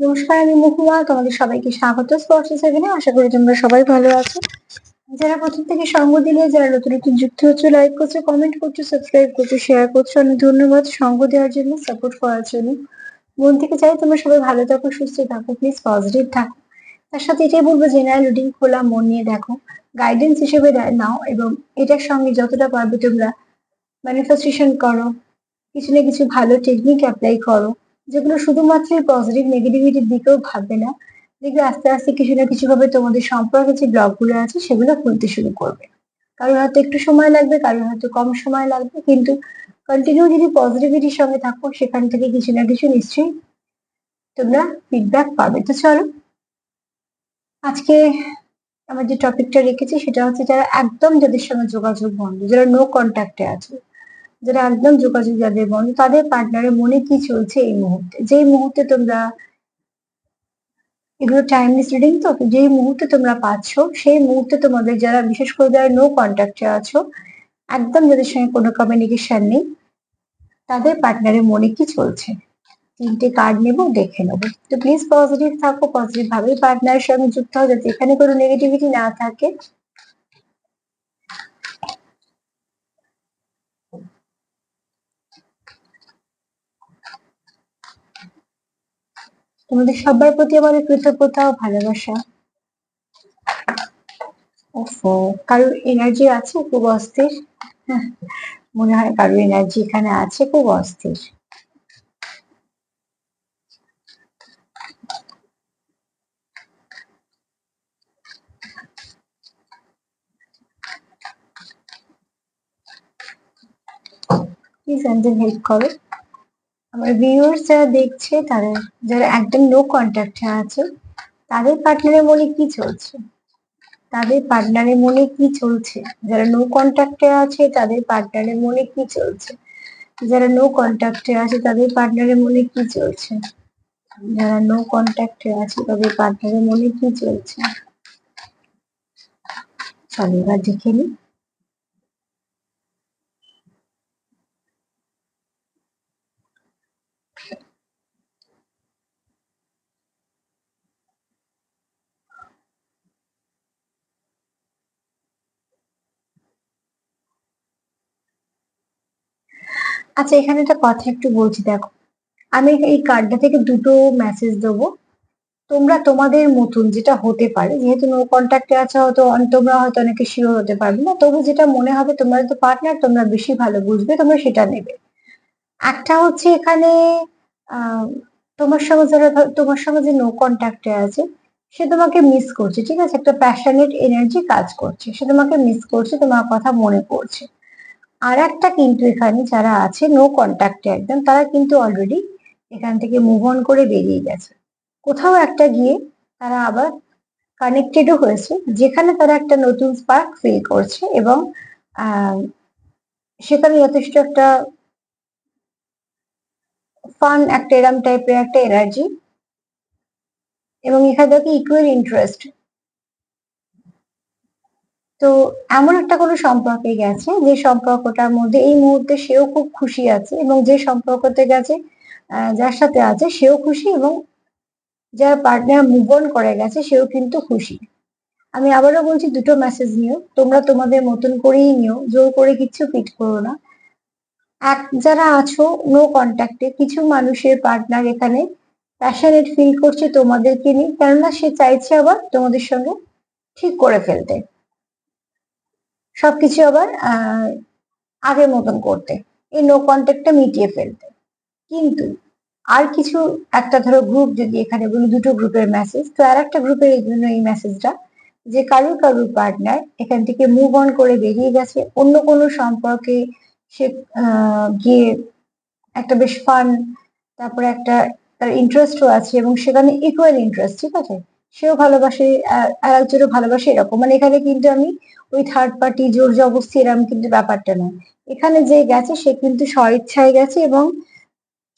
নমস্কার, আমি মহুয়া। তোমাদের সবাইকে স্বাগত স্পর্শ সেভেনে আশা করি তোমরা সবাই ভালো আছো। যারা প্রথম থেকে সঙ্গ দিলে, যারা নতুন নতুন যুক্ত হচ্ছে লাইক করছ কমেন্ট করছ সাবস্ক্রাইব করছ শেয়ার করছ, অনেক ধন্যবাদ সঙ্গ দেওয়ার জন্য সাপোর্ট করার জন্য। মন থেকে চাই তোমরা সবাই ভালো থাকো, সুস্থ থাকো প্লিজ পজিটিভ থাকো। তার সাথে এটাই বলব জেনারেল রুটিন খোলা, মন নিয়ে দেখো। গাইডেন্স হিসেবে নাও এবং এটার সঙ্গে যতটা পারবে তোমরা ম্যানিফেস্টেশন করো। কিছু না কিছু ভালো টেকনিক অ্যাপ্লাই করো। যেগুলো শুধুমাত্র পজিটিভ নেগেটিভিটির দিকেও ভাববে না। দেখবে আস্তে আস্তে কিছু না কিছু ভাবে তোমাদের সম্পর্কে যে ব্লগগুলো আছে, সেগুলো খুলতে শুরু করবে। কারোর হয়তো একটু সময় লাগবে, কারোর হয়তো কম সময় লাগবে, কিন্তু কন্টিনিউ যদি পজিটিভিটির সঙ্গে থাকো, সেখান থেকে কিছু না কিছু নিশ্চয়ই তোমরা ফিডব্যাক পাবে। তো চলো, আজকে আমার যে টপিকটা রেখেছি, সেটা হচ্ছে যারা একদম যাদের সঙ্গে যোগাযোগ বন্ধ, যারা নো কন্ট্যাক্টে আছে যারা একদম যোগাযোগ যাদের বন্ধ, তাদের পার্টনারের মনে কি চলছে এই মুহূর্তে? যেই মুহূর্তে তোমরা এগুলো টাইমলেস রিডিং তো, যেই মুহূর্তে তোমরা পাচ্ছ, সেই মুহূর্তে তোমাদের যারা, বিশেষ করে যারা নো কন্ট্যাক্টে আছো, একদম যাদের সঙ্গে কোনো কমিউনিকেশন নেই, তাদের পার্টনারের মনে কি চলছে? তিনটে কার্ড নেব, দেখে নেব। তো প্লিজ পজিটিভ থাকো পজিটিভ ভাবেই পার্টনারের সঙ্গে যুক্ত হও, যাতে এখানে কোনো নেগেটিভিটি না থাকে। তোমাদের সবার প্রতি আমাদের কৃতজ্ঞতা ও ভালোবাসা। কারোর এনার্জি আছে খুব অস্থির? মনে হয় কারোর এনার্জি এখানে আছে খুব অস্থির। প্লিজ হেল্প করো। আমার ভিউয়ার্স যারা দেখছে তারা যারা একদম নো কন্ট্যাক্টে আছে, তাদের পার্টনারের মনে কি চলছে? তাদের পার্টনারের মনে কি চলছে? যারা নো কন্ট্যাক্টে আছে, তাদের পার্টনারের মনে কি চলছে? যারা নো কন্ট্যাক্টে আছে, তাদের পার্টনারের মনে কি চলছে? যারা নো কন্ট্যাক্টে আছে, তাদের পার্টনারের মনে কি চলছে? চলো এবার দেখে নিই। আচ্ছা এখানে একটা কথা একটু বলছি, দেখো। আমি এই কার্ডটা থেকে দুটো মেসেজ দেবো। তোমরা তোমাদের মতন যেটা হতে পারে, যেহেতু নো কন্ট্যাক্টে আছে, হয়তো তোমরা হয়তো অনেকে শিওর হতে পারবে না, তবু যেটা মনে হবে, তোমরা তো পার্টনার তোমরা বেশি ভালো বুঝবে, তোমরা সেটা নেবে। একটা হচ্ছে এখানে তোমার সঙ্গে যারা, তোমার সঙ্গে যে নো কন্ট্যাক্টে আছে, সে তোমাকে মিস করছে, ঠিক আছে? একটা প্যাশনেট এনার্জি কাজ করছে, সে তোমাকে মিস করছে, তোমার কথা মনে পড়ছে। আর একটা কিন্তু এখানে যারা আছে নো কন্ট্যাক্টে একদম তারা কিন্তু অলরেডি এখান থেকে মুভ অন করে বেরিয়ে গেছে। কোথাও একটা গিয়ে তারা আবার কানেক্টেডও হয়েছে, যেখানে তারা একটা নতুন স্পার্ক ফিল করছে এবং সেখানে যথেষ্ট একটা ফান একটা এরাম টাইপের একটা এনার্জি এবং এখানে দেখি ইকুয়াল ইন্টারেস্ট তো এমন একটা কোনো সম্পর্কে গেছে যে সম্পর্কটার মধ্যে এই মুহূর্তে সেও খুব খুশি আছে এবং যে সম্পর্কতে গেছে যার সাথে আছে সেও খুশি এবং যার পার্টনার মুভ অন করে গেছে সেও কিন্তু খুশি। আমি আবারও বলছি দুটো মেসেজ নিও, তোমরা তোমাদের মতন করেই নিও, জোর করে কিচ্ছু ফিট করো না। এক, যারা আছো নো কন্ট্যাক্টে কিছু মানুষের পার্টনার এখানে প্যাশনেট ফিল করছে তোমাদেরকে নিয়ে, কেননা সে চাইছে আবার তোমাদের সঙ্গে ঠিক করে ফেলতে। সবকিছু আবার আগের মতন করতে। এই নো কন্ট্যাক্টটা মিটিয়ে ফেলতে। কিন্তু আর কিছু একটা ধরো গ্রুপ যদি এখানে বলি, দুটো গ্রুপের মেসেজ তো আর একটা গ্রুপের জন্য এই মেসেজটা যে কারুর কারুর পার্টনার এখান থেকে মুভ অন করে বেরিয়ে গেছে। অন্য কোনো সম্পর্কে সে গিয়ে একটা বেশ ফান তারপরে একটা, তার ইন্টারেস্টও আছে এবং সেখানে ইকুয়াল ইন্টারেস্ট ঠিক আছে? সেও ভালোবাসে আর একজনও ভালোবাসে এরকম। মানে এখানে কিন্তু আমি ওই থার্ড পার্টি জোর জবস্তি এরকম কিন্তু ব্যাপারটা নয়। এখানে যে গেছে, সে কিন্তু স্বইচ্ছায় গেছে এবং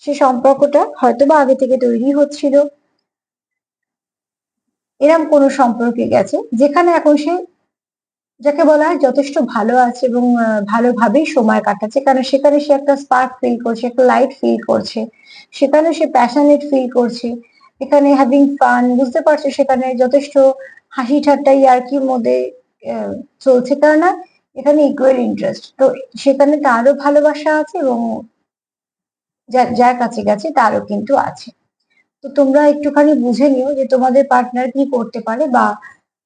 সে সম্পর্কটা হয়তো বা আগে থেকে তৈরি হচ্ছিল। এরম কোনো সম্পর্কে গেছে, যেখানে এখন সে যাকে বলা হয় যথেষ্ট ভালো আছে এবং ভালোভাবেই সময় কাটাচ্ছে। কারণ সেখানে সে একটা স্পার্ক ফিল করছে, একটা লাইট ফিল করছে। সেখানে সে প্যাশনেট ফিল করছে। এখানে হ্যাভিং ফান বুঝতে পারছ? সেখানে যথেষ্ট হাসি ঠাট্টা ইয়ার্কির মধ্যে চলছে কেননা এখানে ইকুয়াল ইন্টারেস্ট তো সেখানে তারও ভালোবাসা আছে এবং যার কাছে গেছে তারও কিন্তু আছে। তো তোমরা একটুখানি বুঝে নিও যে তোমাদের পার্টনার কি করতে পারে বা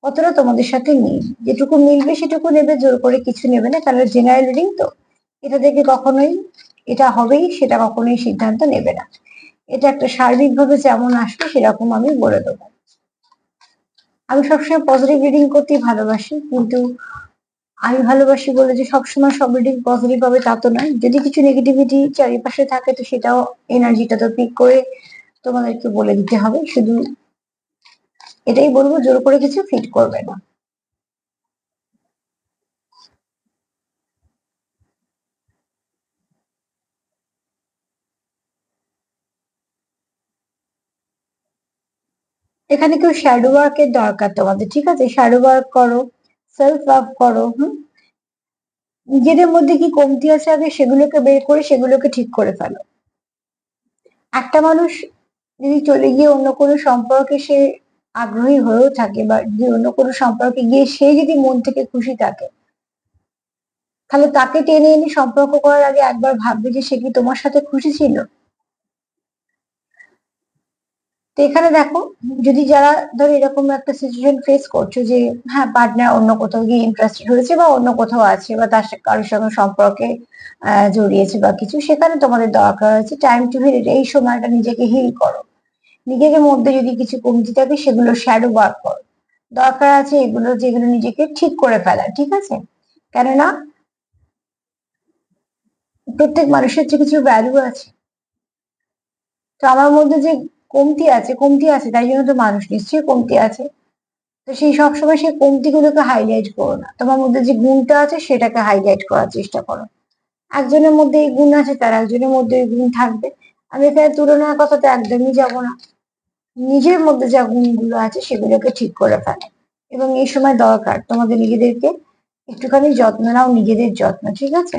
কতটা তোমাদের সাথে মিল। যেটুকু মিলবে সেটুকু নেবে, জোর করে কিছু নেবে না। কারণ জেনারেল রিডিং তো। এটা থেকে কখনোই এটা হবেই, সেটা কখনোই সিদ্ধান্ত নেবে না। এটা একটা সার্বিকভাবে যেমন আসবে, সেরকম আমি বলে দেবো। আমি সবসময় পজিটিভ রিডিং করতেই ভালোবাসি, কিন্তু আমি ভালোবাসি বলে যে সবসময় সব রিডিং পজিটিভ হবে তা তো নয়। যদি কিছু নেগেটিভিটি চারিপাশে থাকে, তো সেটাও এনার্জিটা তো পিক করে তোমাদেরকে বলে দিতে হবে। শুধু এটাই বলব, জোর করে কিছু ফিট করবে না। এখানে কেউ শ্যাডো ওয়ার্কের দরকার তোমাদের, ঠিক আছে? শ্যাডো ওয়ার্ক করো সেলফ লাভ করো, হুম? নিজেদের মধ্যে কি কমতি আছে আগে সেগুলোকে বের করে সেগুলোকে ঠিক করে ফেলো। একটা মানুষ যদি চলে গিয়ে অন্য কোনো সম্পর্কে সে আগ্রহী হয়েও থাকে বা যদি অন্য কোনো সম্পর্কে গিয়ে সে যদি মন থেকে খুশি থাকে, তাহলে তাকে টেনে এনে সম্পর্ক করার আগে একবার ভাববে যে সে কি তোমার সাথে খুশি ছিল? তো এখানে দেখো, যদি যারা ধরো এরকম একটা সিচুয়েশন ফেস করছ যে হ্যাঁ পার্টনার অন্য কোথাও গিয়ে ইন্টারেস্টেড হয়েছে বা অন্য কোথাও আছে বা তার কারোর সঙ্গে সম্পর্কে জড়িয়েছে বা কিছু, সেখানে তোমাদের দরকার হয়েছে টাইম টু হিল এই সময়টা নিজেকে হিল করো। নিজেকে মধ্যে যদি কিছু কমতি থাকে, সেগুলো শ্যাডো ওয়ার্ক করো। দরকার আছে এগুলো, যেগুলো নিজেকে ঠিক করে ফেলা, ঠিক আছে? কেননা, প্রত্যেক মানুষের যে কিছু ভ্যালু আছে। তো আমার মধ্যে যে কমতি আছে কমতি আছে, তাই জন্য তো মানুষ নিশ্চয়ই কমতি আছে। তো সেই সবসময় সেই কমতিগুলোকে হাইলাইট করো না। তোমার মধ্যে যে গুণটা আছে সেটাকে হাইলাইট করার চেষ্টা করো। একজনের মধ্যে এই গুণ আছে, তার একজনের মধ্যে এই গুণ থাকবে। আমি এখানে তুলনার কথাতে একদমই যাব না। নিজের মধ্যে যা গুণগুলো আছে সেগুলোকে ঠিক করে ফেলো। এবং এই সময় দরকার, তোমাদের নিজেদেরকে একটুখানি যত্ন নাও, নিজেদের যত্ন, ঠিক আছে?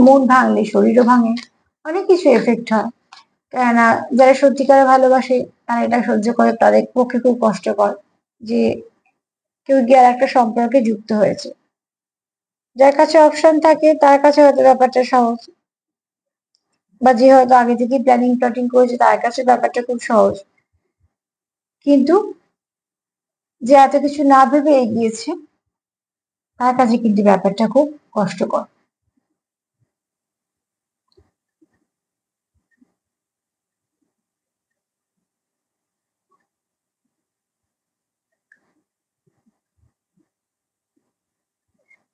মন ভাঙলে, শরীরও ভাঙে, অনেক কিছু এফেক্ট হয়। কেননা যারা সত্যিকারে ভালোবাসে, তারা এটা সহ্য করে, তাদের পক্ষে খুব কষ্টকর যে কেউ গিয়ে আর একটা সম্পর্কে যুক্ত হয়েছে। যার কাছে অপশন থাকে, তার কাছে হয়তো ব্যাপারটা সহজ। বা যে হয়তো আগে থেকে প্ল্যানিং প্লটিং করেছে, তার কাছে ব্যাপারটা খুব সহজ। কিন্তু যে এত কিছু না ভেবে এগিয়েছে, তার কাছে কিন্তু ব্যাপারটা খুব কষ্টকর।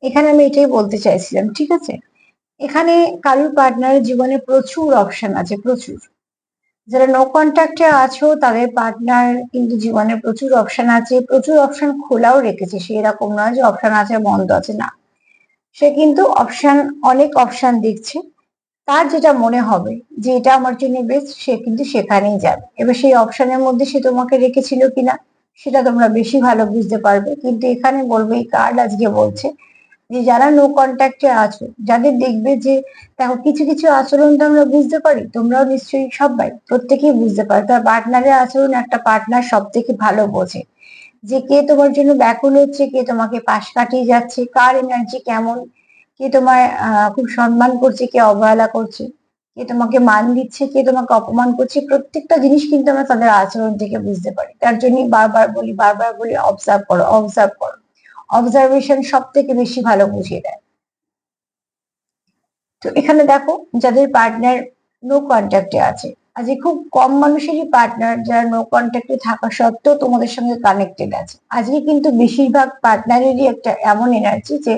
এখানে আমি এটাই বলতে চাইছিলাম, ঠিক আছে? এখানে কারুর পার্টনারের জীবনে প্রচুর অপশন আছে, প্রচুর। যারা নো কন্ট্যাক্টে আছো, তাদের পার্টনার কিন্তু জীবনে প্রচুর অপশন আছে, প্রচুর অপশন খোলাও রেখেছে। সে এরকম নয় যে অপশন আছে, বন্ধ আছে, না। সে কিন্তু অপশন অনেক অপশন দেখছে। তার যেটা মনে হবে যে এটা আমার জন্য বেস্ট সে কিন্তু সেখানেই যাবে। এবার সেই অপশনের মধ্যে সে তোমাকে রেখেছিল কিনা, সেটা তোমরা বেশি ভালো বুঝতে পারবে। কিন্তু এখানে বলবে, এই কার্ড আজকে বলছে যে যারা নো কন্ট্যাক্টে আছো, যাদের দেখবে যে দেখো কিছু কিছু আচরণ তো আমরা বুঝতে পারি, তোমরাও নিশ্চয়ই সবাই, প্রত্যেকেই বুঝতে পারো। তার পার্টনারের আচরণ একটা পার্টনার সব থেকে ভালো বোঝে। যে কে তোমার জন্য ব্যাকুল হচ্ছে, কে তোমাকে পাশ কাটিয়ে যাচ্ছে, কার এনার্জি কেমন, কে তোমার খুব সম্মান করছে, কে অবহেলা করছে, কে তোমাকে মান দিচ্ছে, কে তোমাকে অপমান করছে, প্রত্যেকটা জিনিস কিন্তু আমরা তাদের আচরণ থেকে বুঝতে পারি। তার জন্যই বারবার বলি বারবার বলি অবজার্ভ করো অবজার্ভ করো। অবজারভেশন সব থেকে বেশি ভালো বুঝিয়ে দেয়। তো এখানে দেখো, যাদের পার্টনার নো কন্ট্যাক্টে আছে আজকে খুব কম মানুষেরই পার্টনার যারা নো কন্ট্যাক্টে থাকা সত্ত্বেও তোমাদের সঙ্গে কানেক্টেড আছে। আজকে কিন্তু বেশিরভাগ পার্টনারেরই একটা এমন এনার্জি যে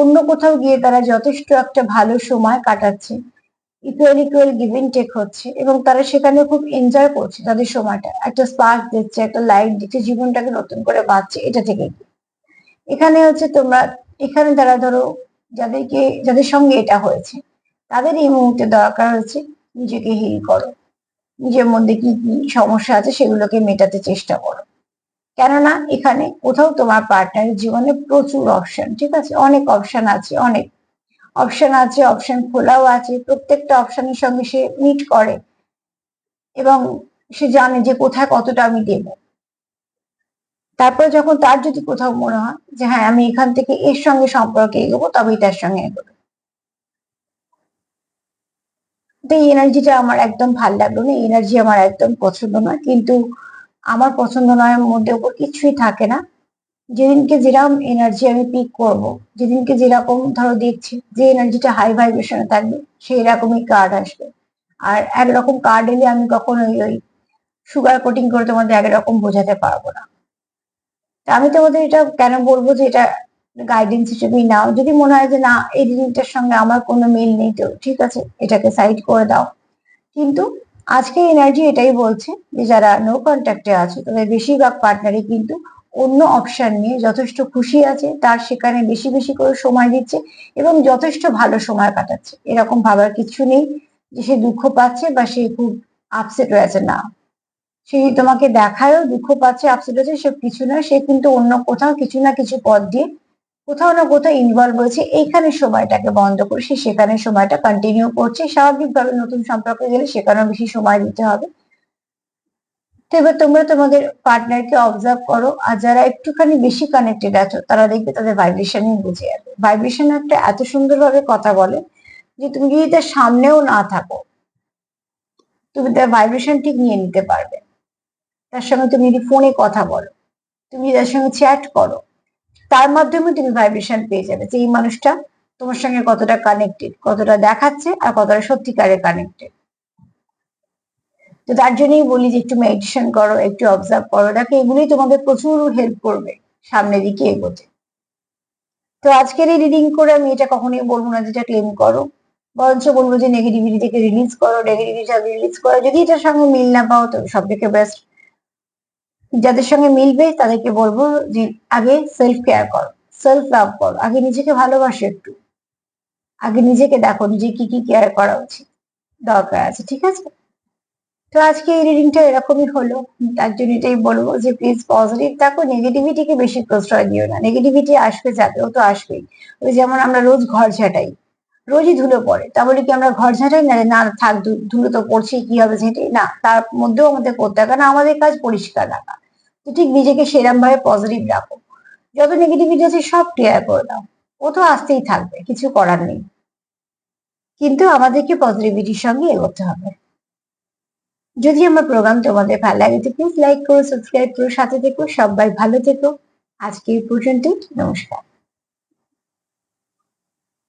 অন্য কোথাও গিয়ে তারা যথেষ্ট একটা ভালো সময় কাটাচ্ছে ইকুয়াল ইকুয়াল গিভিং টেক হচ্ছে, এবং তারা সেখানে খুব এনজয় করছে তাদের সময়টা। একটা স্পার্ক দিচ্ছে, একটা লাইট দিচ্ছে, জীবনটাকে নতুন করে বাঁচছে, এটা থেকে এখানে হচ্ছে তোমরা, এখানে যারা ধরো যাদেরকে, যাদের সঙ্গে এটা হয়েছে, তাদের এই মুহূর্তে দরকার হচ্ছে নিজেকে হিল করো। নিজের মধ্যে কি কি সমস্যা আছে সেগুলোকে মেটাতে চেষ্টা করো। কেননা এখানে কোথাও তোমার পার্টনারের জীবনে প্রচুর অপশন ঠিক আছে? অনেক অপশন আছে, অনেক। অপশন আছে অপশন খোলাও আছে, প্রত্যেকটা অপশনের সঙ্গে সে মিট করে। এবং সে জানে যে কোথায় কতটা আমি দেব। তারপরে যখন তার যদি কোথাও মনে হয় যে হ্যাঁ আমি এখান থেকে এর সঙ্গে সম্পর্কে এগোবো, তবেই তার সঙ্গে এগোবো। তো এই এনার্জিটা আমার একদম ভালো লাগল না এনার্জি আমার একদম পছন্দ নয়। কিন্তু আমার পছন্দ নয় মধ্যে ওপর কিছুই থাকে না। যেদিনকে যেরকম এনার্জি আমি পিক করব, যেদিনকে যেরকম ধরো দেখছি যে এনার্জিটা হাই ভাইব্রেশনে থাকবে সেই রকমই কার্ড আসবে। আর একরকম কার্ড এলে আমি কখনোই ওই সুগার কোটিং করে তোমাদের একরকম বোঝাতে পারব না। আমি তোমাদের এটা কেন বলব যে এটা গাইডেন্স হিসেবেই নাও। যদি মনে হয় যে না, এই রিডিংটার সঙ্গে আমার কোনো মিল নেই, তো ঠিক আছে, এটাকে সাইড করে দাও। কিন্তু আজকে এনার্জি এটাই বলছে যে যারা নো কন্ট্যাক্টে আছে, তাদের বেশিরভাগ পার্টনারই কিন্তু অন্য অপশন নিয়ে যথেষ্ট খুশি আছে, তার সেখানে বেশি বেশি করে সময় দিচ্ছে এবং যথেষ্ট ভালো সময় কাটাচ্ছে। এরকম ভাবার কিছু নেই যে সে দুঃখ পাচ্ছে বা সে খুব আপসেট হয়েছে না। সে তোমাকে দেখায়ও দুঃখ পাচ্ছে আপসেট হচ্ছে সব কিছু নয়, সে কিন্তু অন্য কোথাও কিছু না কিছু পথ দিয়ে কোথাও না কোথাও ইনভলভ হয়েছে। এইখানে সময়টাকে বন্ধ করে সে সেখানে সময়টা কন্টিনিউ করছে। স্বাভাবিকভাবে নতুন সম্পর্কে গেলে সেখানেও বেশি সময় দিতে হবে। তো এবার তোমরা তোমাদের পার্টনারকে অবজার্ভ করো আর যারা একটুখানি বেশি কানেক্টেড আছো, তারা দেখবে তাদের ভাইব্রেশনই বুঝে যাবে। ভাইব্রেশন একটা এত সুন্দরভাবে কথা বলে যে তুমি যদি তার সামনেও না থাকো, তুমি তার ভাইব্রেশন ঠিক নিয়ে নিতে পারবে। তার সঙ্গে তুমি যদি ফোনে কথা বলো, তুমি তার সঙ্গে চ্যাট করো, তার মাধ্যমে তুমি ভাইব্রেশন পেয়ে যাবে যে এই মানুষটা তোমার সঙ্গে কতটা কানেক্টেড কতটা দেখাচ্ছে আর কতটা সত্যিকারে কানেক্টেড তো তার জন্যই বলি যে একটু মেডিটেশন করো, একটু অবজার্ভ করো। দেখো, এগুলোই তোমাদের প্রচুর হেল্প করবে সামনের দিকে এগোতে। তো আজকের এই রিডিং করে আমি এটা কখনোই বলব না যেটা ক্লেম করো, বরঞ্চ বলব যে নেগেটিভিটি থেকে রিলিজ করো নেগেটিভিটি রিলিজ করো। যদি এটার সঙ্গে মিল না পাও, তো সব থেকে বেস্ট যাদের সঙ্গে মিলবে তাদেরকে বলব যে আগে সেলফ কেয়ার করো সেলফ লাভ করো, আগে নিজেকে ভালোবাসো একটু। আগে নিজেকে দেখো, নিজে কি কি কেয়ার করা উচিত, দরকার আছে, ঠিক আছে? তো আজকে এই রিডিংটা এরকমই হলো, তার জন্য এটাই বলব যে প্লিজ পজিটিভ থাকো নেগেটিভিটিকে বেশি প্রশ্রয় দিও না নেগেটিভিটি আসবে যাবে, ও তো আসবেই। ওই যেমন আমরা রোজ ঘর ঝাঁটাই, রোজই ধুলো পড়ে তাহলে কি আমরা ঘর ঝাঁটাই? না না, থাক ধুলো তো পড়ছি কি হবে ঝেঁটে না, তার মধ্যেও আমাদের করতে হবে, কারণ আমাদের কাজ পরিষ্কার রাখা। তো ঠিক নিজেকে সেরম ভাবে পজিটিভ রাখো। যত নেগেটিভিটি আছে সব ক্লিয়ার করে দাও। ও তো আসতেই থাকবে, কিছু করার নেই। কিন্তু আমাদেরকে পজিটিভিটির সঙ্গে এগোতে হবে। যদি আমার প্রোগ্রাম তোমাদের ভালো লাগে তো প্লিজ লাইক করো সাবস্ক্রাইব করো, সাথে থেকো, সবাই ভালো থেকো। আজকে এই পর্যন্তই, নমস্কার।